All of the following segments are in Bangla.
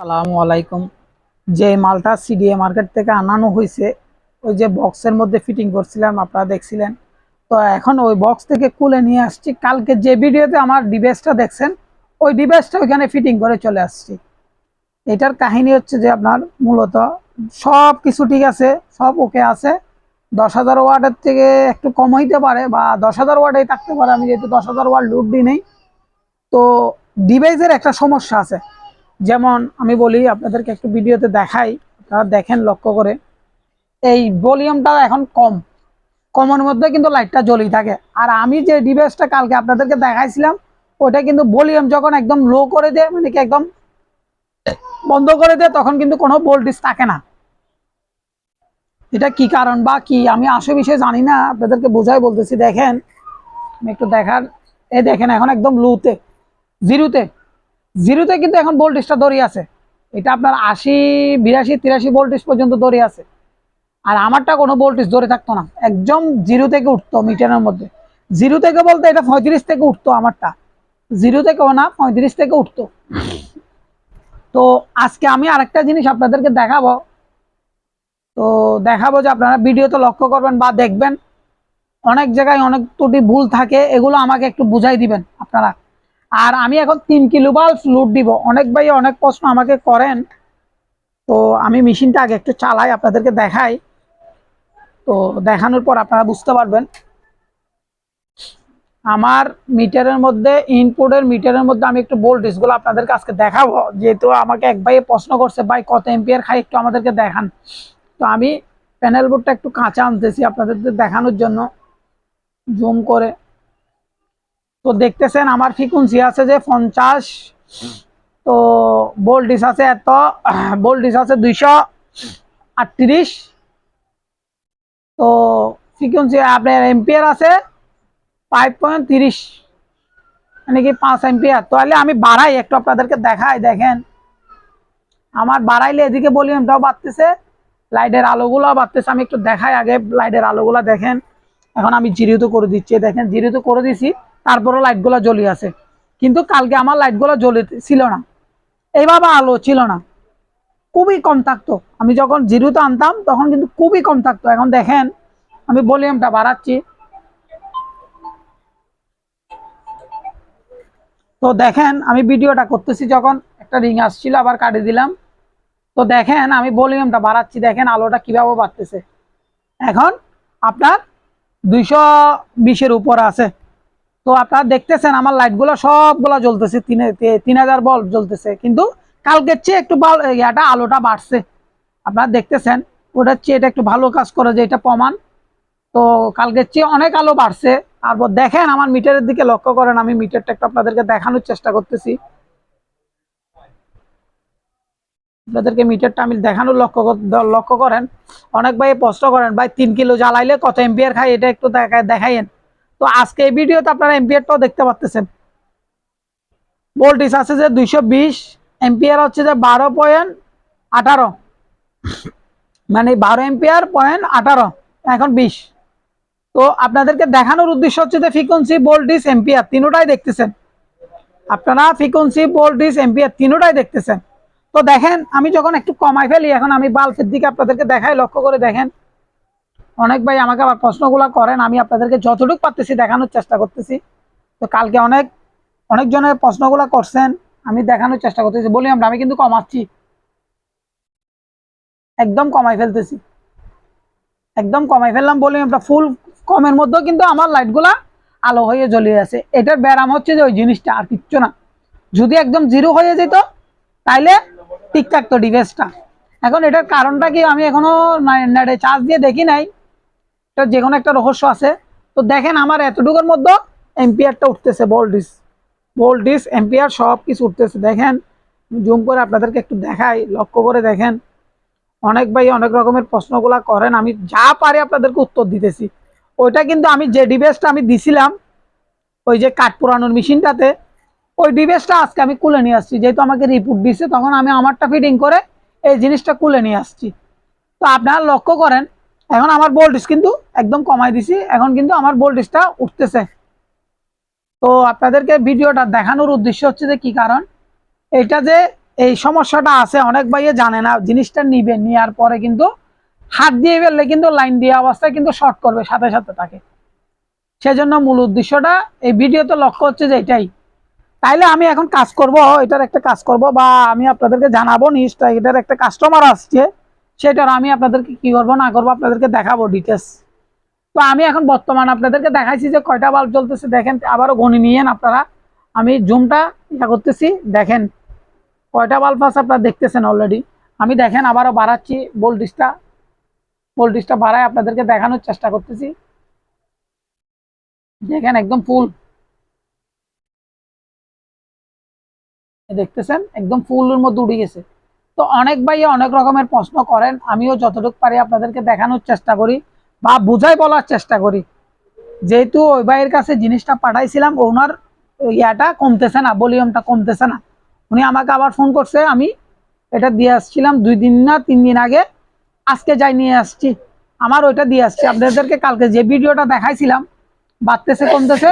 সালামু আলাইকুম। যে মালটা সিডিএ মার্কেট থেকে আনানো হয়েছে ওই যে বক্সের মধ্যে ফিটিং করছিলাম, আপনারা দেখছিলেন। তো এখন ওই বক্স থেকে কুলে নিয়ে আসছি। কালকে যে ভিডিওতে আমার ডিভাইসটা দেখছেন, ওই ডিভাইসটা ওইখানে ফিটিং করে চলে আসছি। এটার কাহিনী হচ্ছে যে আপনার মূলত সব কিছু ঠিক আছে, সব ওকে আছে। দশ হাজার ওয়ার্ডের থেকে একটু কম হইতে পারে বা দশ হাজার ওয়ার্ডেই থাকতে পারে, আমি যেহেতু দশ হাজার ওয়ার্ড লুট দিই নেই। তো ডিভাইসের একটা সমস্যা আছে। যেমন আমি বলি, আপনাদেরকে একটু ভিডিওতে দেখাই, আপনারা দেখেন লক্ষ্য করে। এই ভলিউমটা এখন কম। কমের মধ্যে কিন্তু লাইটটা জ্বলেই থাকে। আর আমি যে ডিভাইসটা কালকে আপনাদেরকে দেখাইছিলাম ওটা কিন্তু ভলিউম যখন একদম লো করে দেয় মানে কি একদম বন্ধ করে দেয়, তখন কিন্তু কোনো ভোল্টেজ থাকে না। এটা কি কারণ বা কি, আমি আসে বিষয়ে জানি না, আপনাদেরকে বোঝাই বলতেছি। দেখেন, আমি একটু দেখার এ দেখেন এখন একদম লোতে জিরোতে। জিরোতে কিন্তু এখন ভোল্টেজটা দড়ি আছে। এটা আপনার আশি, বিরাশি, তিরাশি ভোল্টেজ পর্যন্ত দড়ি আছে। আর আমারটা কোনো ভোল্টেজ ধরে থাকতো না। একদম জিরো থেকে উঠতো মিটারের মধ্যে। জিরো থেকে বলতে এটা পঁয়ত্রিশ থেকে উঠতো আমারটা। জিরো থেকেও না, পঁয়ত্রিশ থেকে উঠতো। তো আজকে আমি আরেকটা জিনিস আপনাদেরকে দেখাবো। তো দেখাবো যে আপনারা ভিডিওতে লক্ষ্য করবেন বা দেখবেন। অনেক জায়গায় অনেক ত্রুটি ভুল থাকে, এগুলো আমাকে একটু বুঝাই দিবেন আপনারা। আর আমি এখন তিন কিলো বাল্ব লুট দিব। অনেক ভাই অনেক প্রশ্ন আমাকে করেন। তো আমি মেশিনটা আগে একটু চালাই, আপনাদেরকে দেখাই। তো দেখানোর পর আপনারা বুঝতে পারবেন। আমার মিটারের মধ্যে ইনপুটের মিটারের মধ্যে আমি একটু ভোল্টেজগুলো আপনাদেরকে আজকে দেখাবো। যেহেতু আমাকে এক ভাই প্রশ্ন করছে, ভাই, কত এম্পিয়ার খাই একটু আমাদেরকে দেখান। তো আমি প্যানেল বোর্ডটা একটু কাঁচা আনতেছি আপনাদের দেখানোর জন্য। জুম করে। তো দেখতেছেন আমার ফ্রিকুয়েন্সি আছে যে পঞ্চাশ, তো ভোল্টেজ আছে এত ভোল্টেজ আছে দুইশো আটত্রিশ। তো ফ্রিকুয়েন্সি আপনার এম্পিয়ার আছে ফাইভ পয়েন্ট তিরিশ মানে কি পাঁচ এম্পিয়ার তাহলে আমি বাড়াই, একটু আপনাদেরকে দেখাই, দেখেন। আমার বাড়াইলে এদিকে ভলিউমটাও বাড়তেছে লাইটের আলোগুলো বাড়তেছে। আমি একটু দেখাই আগে লাইটের আলোগুলো দেখেন। এখন আমি জিরোতে করে দিচ্ছি, দেখেন জিরোতে করে দিছি। তারপরও লাইটগুলো জ্বলি আছে। কিন্তু কালকে আমার লাইটগুলো জ্বলে ছিল না। এইভাবে আলো ছিল না। খুবই কম থাকতো। আমি যখন জিরোতে আনতাম, তখন কিন্তু খুবই কম থাকতো। এখন দেখেন, আমি ভলিউমটা বাড়াচ্ছি। তো দেখেন, আমি ভিডিওটা করতেছি যখন, একটা রিং আসছিল, আবার কাটে দিলাম। তো দেখেন, আমি ভলিউমটা বাড়াচ্ছি। দেখেন, আলোটা কীভাবে বাড়তেছে। এখন আপনার দুইশো বিশের উপর আছে। তো আপনারা দেখতেছেন আমার লাইটগুলো সবগুলো জ্বলতেছে, তিন তিন হাজার বল জ্বলতেছে। কিন্তু কালকের চেয়ে একটু ইয়াটা, আলোটা বাড়ছে। আপনারা দেখতেছেন, ওটার চেয়ে এটা একটু ভালো কাজ করে যে এটা প্রমাণ। তো কালকের চেয়ে অনেক আলো বাড়ছে। তারপর দেখেন, আমার মিটারের দিকে লক্ষ্য করেন, আমি মিটারটা একটু আপনাদেরকে দেখানোর চেষ্টা করতেছি। আপনাদেরকে মিটারটা আমি দেখানোর লক্ষ্য লক্ষ্য করেন। অনেক ভাই প্রশ্ন করেন, ভাই, তিন কিলো জ্বালাইলে কত এম্পিয়ার খাই এটা একটু দেখায় দেখাইন তো আজকে এই ভিডিওতে আপনারা এম্পিয়ারটাও দেখতে পাচ্ছেন ভোল্টেজ আছে যে দুইশো বিশ হচ্ছে যে বারো পয়েন্ট আঠারো। মানে বারো এম্পিয়ার পয়েন্ট আঠারো, এখন বিশ। তো আপনাদেরকে দেখানোর উদ্দেশ্য হচ্ছে যে ফ্রিকোয়েন্সি ভোল্টেজ এম্পিয়ার তিনোটাই দেখতেছেন। আপনারা ফ্রিকোয়েন্সি ভোল্টেজ এম্পিয়ার তিনোটাই দেখতেছেন। তো দেখেন, আমি যখন একটু কমাই ফেলি, এখন আমি বাল্বের দিকে আপনাদেরকে দেখাই, লক্ষ্য করে দেখেন। অনেক ভাই আমাকে আবার প্রশ্নগুলো করেন, আমি আপনাদেরকে যতটুকু পারতেছি দেখানোর চেষ্টা করতেছি। তো কালকে অনেক অনেকজনের প্রশ্নগুলো করছেন, আমি দেখানোর চেষ্টা করতেছি। বলি আমরা, আমি কিন্তু কমাচ্ছি একদম কমাই ফেলতেছি। একদম কমাই ফেললাম, বলি আমরা ফুল কমের মধ্যেও কিন্তু আমার লাইটগুলা আলো হয়ে জ্বলে আছে। এটার ব্যায়াম হচ্ছে যে ওই জিনিসটা আর কিচ্ছু না। যদি একদম জিরো হয়ে যেত, তাইলে ঠিক থাকতো ডিভাইসটা এখন এটার কারণটা কি আমি এখনও নেটে চার্জ দিয়ে দেখি নাই। এটা যে কোনো একটা রহস্য আছে। তো দেখেন আমার এতটুকুর মধ্যে এম্পিয়ারটা উঠতেছে ভোল্টেজ ভোল্টেজ এম্পিয়ার সব কিছু উঠতেছে। দেখেন জুম করে আপনাদেরকে একটু দেখাই, লক্ষ্য করে দেখেন। অনেক ভাই অনেক রকমের প্রশ্নগুলা করেন, আমি যা পারি আপনাদেরকে উত্তর দিতেছি। ওইটা কিন্তু আমি যে ডিভাইসটা আমি দিছিলাম, ওই যে কাঠ পোড়ানোর মেশিনটাতে, ওই ডিভাইসটা আজকে আমি খুলে নিয়ে আসছি। যেহেতু আমাকে রিপোর্ট দিচ্ছে তখন আমি আমারটা ফিটিং করে এই জিনিসটা কুলে নিয়ে আসছি। তো আপনারা লক্ষ্য করেন এখন আমার ভোল্টেজ কিন্তু একদম কমাই দিছি। এখন কিন্তু আমার ভোল্টেজটা উঠতেছে। তো আপনাদেরকে ভিডিওটা দেখানোর উদ্দেশ্য হচ্ছে যে কি কারণ? এটা যে এই সমস্যাটা আছে, অনেক ভাইয়ে জানে না, জিনিসটা নিবে নেওয়ার পরে কিন্তু হাত দিয়ে ফেললে কিন্তু লাইন দিয়ে অবস্থায় কিন্তু শর্ট করবে, সাথে সাথে তাকে। সেজন্য মূল উদ্দেশ্যটা এই ভিডিওতে লক্ষ্য হচ্ছে যে এটাই। তাইলে আমি এখন কাজ করব, এটার একটা কাজ করব, বা আমি আপনাদেরকে জানাব নিউজটা এটার একটা কাস্টমার আসছে। সেটার আমি আপনাদেরকে কি করব, না করব, আপনাদেরকে দেখাবো ডিটেলস তো আমি এখন বর্তমান আপনাদেরকে দেখাইছি যে কয়টা বাল্ব জ্বলতেছে। দেখেন, আবারও গণি নিয়েন আপনারা। আমি জুমটা ইয়া করতেছি, দেখেন, কয়টা বাল্ব আছে আপনারা দেখতেছেন অলরেডি আমি দেখেন, আবারও বাড়াচ্ছি ভোল্টেজটা ভোল্টেজটা বাড়ায় আপনাদেরকে দেখানোর চেষ্টা করতেছি। দেখেন, একদম ফুল দেখতেছেন, একদম ফুলের মধ্যে উঠে গেছে। তো অনেক ভাই অনেক রকমের প্রশ্ন করেন, আমিও যতটুকু পারি আপনাদেরকে দেখানোর চেষ্টা করি বা বুঝাই বলার চেষ্টা করি। যেহেতু ওই ভাইয়ের কাছে জিনিসটা পাঠাইছিলাম, ওনার ইয়াটা কমতেছে না, ভলিউমটা কমতেছে না। উনি আমাকে আবার ফোন করছে, আমি এটা দিয়ে আসছিলাম দুই দিন না তিন দিন আগে, আজকে যাই নিয়ে আসছি। আমার ওইটা দিয়ে আসছি। আপনাদেরকে কালকে যে ভিডিওটা দেখাইছিলাম, বাড়তেছে কমতেছে,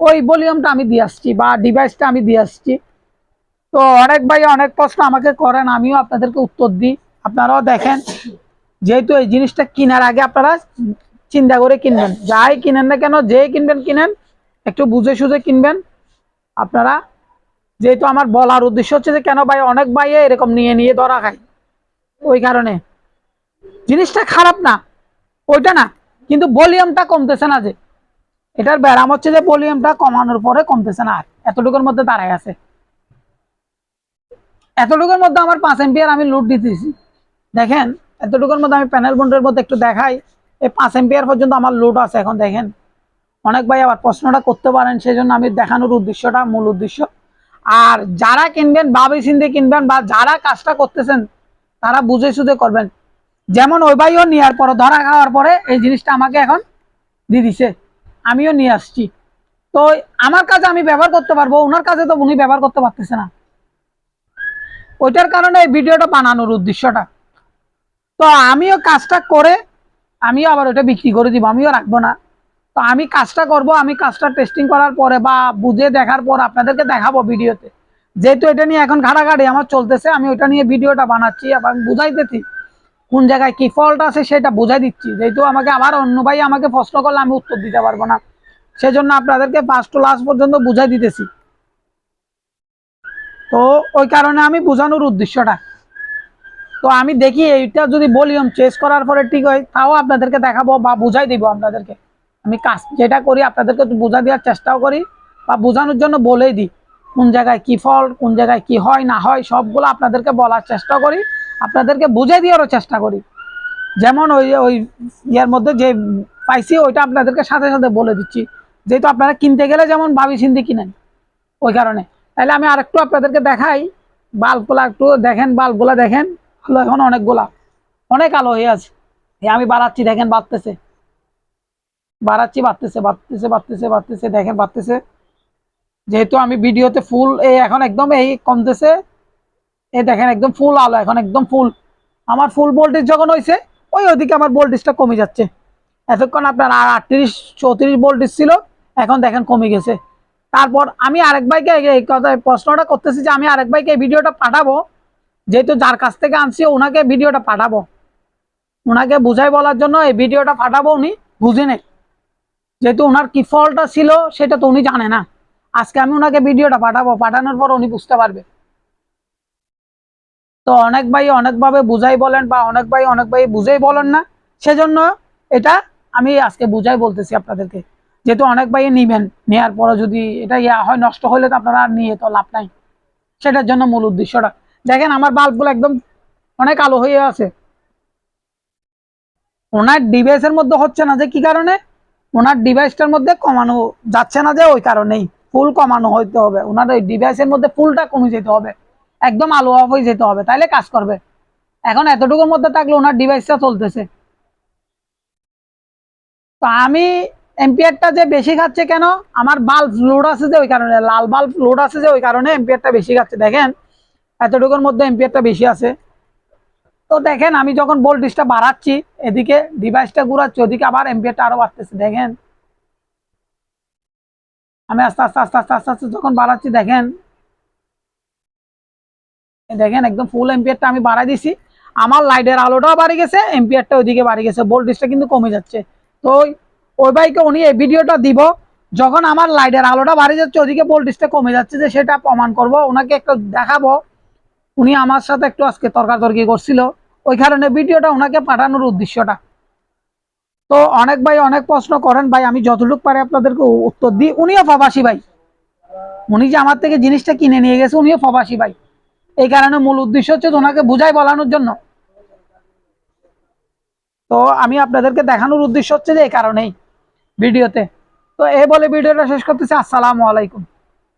ওই ভলিউমটা আমি দিয়ে আসছি বা ডিভাইসটা আমি দিয়ে আসছি। তো অনেক ভাই অনেক প্রশ্ন আমাকে করেন, আমিও আপনাদেরকে উত্তর দিই। আপনারাও দেখেন, যেহেতু এই জিনিসটা কেনার আগে আপনারা চিন্তা করে কিনবেন। যাই কিনেন না কেন যে কিনবেন কিনেন, একটু বুঝে সুঝে কিনবেন। আপনারা, যেহেতু আমার বলার উদ্দেশ্য হচ্ছে যে কেন ভাই অনেক ভাই এরকম নিয়ে নিয়ে ধরা খায়। ওই কারণে। জিনিসটা খারাপ না, ওইটা না, কিন্তু ভলিউমটা কমতেছে না যে। এটার ব্যারাম হচ্ছে যে ভলিউমটা কমানোর পরে কমতেছে না আর, এতটুকুর মধ্যে দাঁড়ায় আছে। এতটুকুর মধ্যে আমার পাঁচ এম্পিয়ার আমি লুট দিতেছি। দেখেন, এতটুকুর মধ্যে আমি প্যানেল বন্ডের মধ্যে একটু দেখাই। এই পাঁচ এম্পিয়ার পর্যন্ত আমার লোড আছে এখন, দেখেন। অনেক ভাই আবার প্রশ্নটা করতে পারেন সেই জন্য আমি দেখানোর উদ্দেশ্যটা, মূল উদ্দেশ্য। আর যারা কিনবেন, ভাবে চিন্তে কিনবেন বা যারা কাজটা করতেছেন, তারা বুঝে সুঝে করবেন। যেমন ওই ভাইও নেওয়ার পরে, ধরা খাওয়ার পরে এই জিনিসটা আমাকে এখন দিয়ে দিছে। আমিও নিয়ে আসছি। তো আমার কাজে আমি ব্যবহার করতে পারব, ওনার কাছে তো উনি ব্যবহার করতে পারতেছে না। ওইটার কারণে এই ভিডিওটা বানানোর উদ্দেশ্যটা। তো আমিও কাজটা করে, আমিও আবার ওটা বিক্রি করে দিব, আমিও রাখব না। তো আমি কাজটা করব, আমি কাজটা টেস্টিং করার পরে বা বুঝে দেখার পর আপনাদেরকে দেখাবো ভিডিওতে। যেহেতু এটা নিয়ে এখন ঘাটাঘাটি আমার চলতেছে, আমি ওটা নিয়ে ভিডিওটা বানাচ্ছি এবং বুঝাইতেছি কোন জায়গায় কি ফল্ট আছে সেটা বুঝাই দিচ্ছি। যেহেতু আমাকে আবার অন্য ভাই আমাকে প্রশ্ন করলে আমি উত্তর দিতে পারব না। সেজন্য আপনাদেরকে ফার্স্ট টু লাস্ট পর্যন্ত বুঝাই দিতেছি। তো ওই কারণে আমি বোঝানোর উদ্দেশ্যটা। তো আমি দেখি এইটা যদি ভলিউম চেঞ্জ করার পরে ঠিক হয়, তাও আপনাদেরকে দেখাবো বা বুঝাই দিব আপনাদেরকে। আমি কাজ যেটা করি আপনাদেরকে বোঝা দেওয়ার চেষ্টাও করি বা বোঝানোর জন্য বলেই দিই, কোন জায়গায় কি ফল, কোন জায়গায় কি হয়, না হয়, সবগুলো আপনাদেরকে বলার চেষ্টা করি, আপনাদেরকে বুঝে দেওয়ারও চেষ্টা করি। যেমন ওই ওই ইয়ের মধ্যে যে পাইছি, ওইটা আপনাদেরকে সাথে সাথে বলে দিচ্ছি। যেহেতু আপনারা কিনতে গেলে যেমন ভাবি চিন্তি কিনেন, ওই কারণে। তাহলে আমি আরেকটু আপনাদেরকে দেখাই। বাল্বগুলা একটু দেখেন, বাল্বগুলা দেখেন। আলো এখন অনেকগুলা অনেক আলো হয়ে আছে। আমি বাড়াচ্ছি, দেখেন বাড়তেছে। বাড়াচ্ছি, বাড়তেছে বাড়তেছে বাড়তেছে বাড়তেছে, দেখেন বাড়তেছে। যেহেতু আমি ভিডিওতে ফুল, এই এখন একদম এই কমতেছে। এই দেখেন একদম ফুল আলো, এখন একদম ফুল। আমার ফুল ভোল্টেজ যখন হয়েছে ওই ওইদিকে আমার ভোল্টেজটা কমে যাচ্ছে। এতক্ষণ আপনার আটত্রিশ, চৌত্রিশ ভোল্টেজ ছিল, এখন দেখেন কমে গেছে। তারপর আমি আরেক ভাইকে এই কথা প্রশ্নটা করতেছি যে আমি আরেক ভাইকে এই ভিডিওটা পাঠাবো। যেহেতু যার কাছ থেকে আনছি, ওনাকে ভিডিওটা পাঠাবো। ওনাকে বুঝাই বলার জন্য এই ভিডিওটা পাঠাবো উনি। বুঝে নেই যেহেতু ওনার কি ফলটা ছিল, সেটা তো উনি জানে না। আজকে আমি ওনাকে ভিডিওটা পাঠাবো। পাঠানোর পর উনি বুঝতে পারবে। তো অনেক ভাই অনেকভাবে বুঝাই বলেন বা অনেক ভাই অনেক ভাই বুঝেই বলেন না। সেজন্য এটা আমি আজকে বুঝাই বলতেছি আপনাদেরকে। যেহেতু অনেক ভাই নিবেন নেওয়ার পরে যদি এটা ইয়া হয়, নষ্ট হলে তো আপনারা আর নিয়ে তো লাভ নাই। সেটার জন্য মূল উদ্দেশ্যটা। দেখেন আমার বাল্বগুলো একদম অনেক আলো হয়ে আছে। ওনার ডিভাইসের মধ্যে হচ্ছে না যে কি কারণে? ওনার ডিভাইসটার মধ্যে কমানো যাচ্ছে না যে ওই কারণেই। ফুল কমানো হইতে হবে। ওনার ওই ডিভাইসের মধ্যে ফুলটা কমে যেতে হবে। একদম আলো অফ হয়ে যেতে হবে। তাইলে কাজ করবে। এখন এতটুকুর মধ্যে থাকলে ওনার ডিভাইসটা চলতেছে। তো আমি এম্পিয়ারটা যে বেশি খাচ্ছে কেন? আমার বাল্ব লোড আছে যে ওই কারণে, লাল বাল্ব লোড আছে যে ওই কারণে এম্পিয়ারটা বেশি খাচ্ছে। দেখেন, এতটুকুর মধ্যে এম্পিয়ারটা বেশি আছে। তো দেখেন, আমি যখন ভোল্টেজটা বাড়াচ্ছি, এদিকে ডিভাইসটা ঘুরাচ্ছি, ওদিকে আবার এম্পিয়ারটা আরও বাড়তেছে। দেখেন, আমি আস্তে আস্তে আস্তে আস্তে আস্তে আস্তে যখন বাড়াচ্ছি, দেখেন দেখেন একদম ফুল এম্পিয়ারটা আমি বাড়াই দিছি। আমার লাইটের আলোটাও বাড়ি গেছে এম্পিয়ারটা ওইদিকে বাড়ি গেছে। ভোল্টেজটা কিন্তু কমে যাচ্ছে। তো ওই- ভাইকে উনি এই ভিডিওটা দিব। যখন আমার লাইটের আলোটা বাড়ি যাচ্ছে, ওদিকে ভোল্টেজটা কমে যাচ্ছে যে সেটা প্রমাণ করব, ওনাকে একটু দেখাবো। উনি আমার সাথে একটু আজকে তর্কাতর্কি করছিল। ওই কারণে ভিডিওটা ওনাকে পাঠানোর উদ্দেশ্যটা। তো অনেক ভাই অনেক প্রশ্ন করেন, ভাই আমি যতটুকু পারি আপনাদেরকে উত্তর দিই। উনিও প্রবাসী ভাই। উনি যে আমার থেকে জিনিসটা কিনে নিয়ে গেছে, উনিও প্রবাসী ভাই। এই কারণে মূল উদ্দেশ্য হচ্ছে ওনাকে বুঝাই বলানোর জন্য। তো আমি আপনাদেরকে দেখানোর উদ্দেশ্য হচ্ছে যে এই কারণেই। ভিডিওতে। তো এই বলে ভিডিওটা শেষ করতেছি। আসসালামু আলাইকুম।